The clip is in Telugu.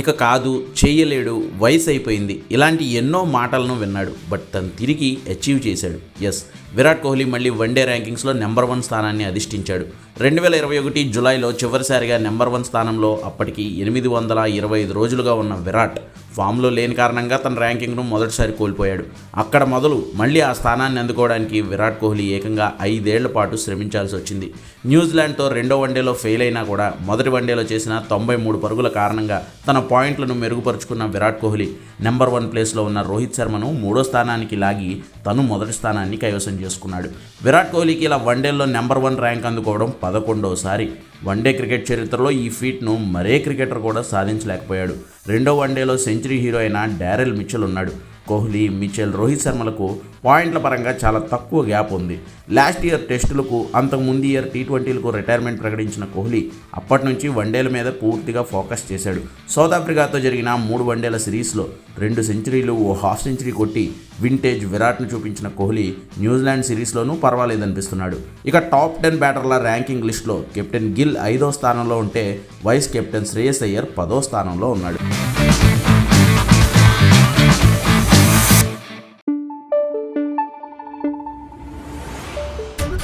ఇక కాదు చేయలేడు వయసు అయిపోయింది ఇలాంటి ఎన్నో మాటలను విన్నాడు. బట్ తను తిరిగి అచీవ్ చేశాడు. ఎస్ విరాట్ కోహ్లీ మళ్ళీ వన్డే ర్యాంకింగ్స్లో నెంబర్ వన్ స్థానాన్ని అధిష్ఠించాడు. రెండు వేల ఇరవై ఒకటి జులైలో చివరిసారిగా నెంబర్ వన్ స్థానంలో అప్పటికి ఎనిమిది వందల ఇరవై ఐదు రోజులుగా ఉన్న విరాట్ ఫామ్లో లేని కారణంగా తన ర్యాంకింగ్ను మొదటిసారి కోల్పోయాడు. అక్కడ మొదలు మళ్ళీ ఆ స్థానాన్ని అందుకోవడానికి విరాట్ కోహ్లీ ఏకంగా ఐదేళ్ళ పాటు శ్రమించాల్సి వచ్చింది. న్యూజిలాండ్తో రెండో వన్డేలో ఫెయిల్ అయినా కూడా మొదటి వన్డేలో చేసిన తొంభై మూడు పరుగుల కారణంగా తన పాయింట్లను మెరుగుపరుచుకున్న విరాట్ కోహ్లీ నెంబర్ వన్ ప్లేస్లో ఉన్న రోహిత్ శర్మను మూడో స్థానానికి లాగి తను మొదటి స్థానాన్ని కైవసం చేసుకున్నాడు. విరాట్ కోహ్లీకి ఇలా వన్డేల్లో నెంబర్ వన్ ర్యాంక్ అందుకోవడం పదకొండోసారి. వన్డే క్రికెట్ చరిత్రలో ఈ ఫీట్ను మరే క్రికెటర్ కూడా సాధించలేకపోయాడు. రెండో వన్డేలో సెంచరీ హీరో అయిన డారెల్ మిచ్చల్ ఉన్నాడు. కోహ్లీ మిచెల్ రోహిత్ శర్మలకు పాయింట్ల పరంగా చాలా తక్కువ గ్యాప్ ఉంది. లాస్ట్ ఇయర్ టెస్టులకు అంతకు ముందు ఇయర్ టీ ట్వంటీలకు రిటైర్మెంట్ ప్రకటించిన కోహ్లీ అప్పటి నుంచి వన్డేల మీద పూర్తిగా ఫోకస్ చేశాడు. సౌత్ ఆఫ్రికాతో జరిగిన మూడు వన్డేల సిరీస్లో రెండు సెంచరీలు ఓ హాఫ్ సెంచరీ కొట్టి వింటేజ్ విరాట్ను చూపించిన కోహ్లీ న్యూజిలాండ్ సిరీస్లోనూ పర్వాలేదనిపిస్తున్నాడు. ఇక టాప్ టెన్ బ్యాటర్ల ర్యాంకింగ్ లిస్టులో కెప్టెన్ గిల్ ఐదో స్థానంలో ఉంటే వైస్ కెప్టెన్ శ్రేయస్ అయ్యర్ పదో స్థానంలో ఉన్నాడు.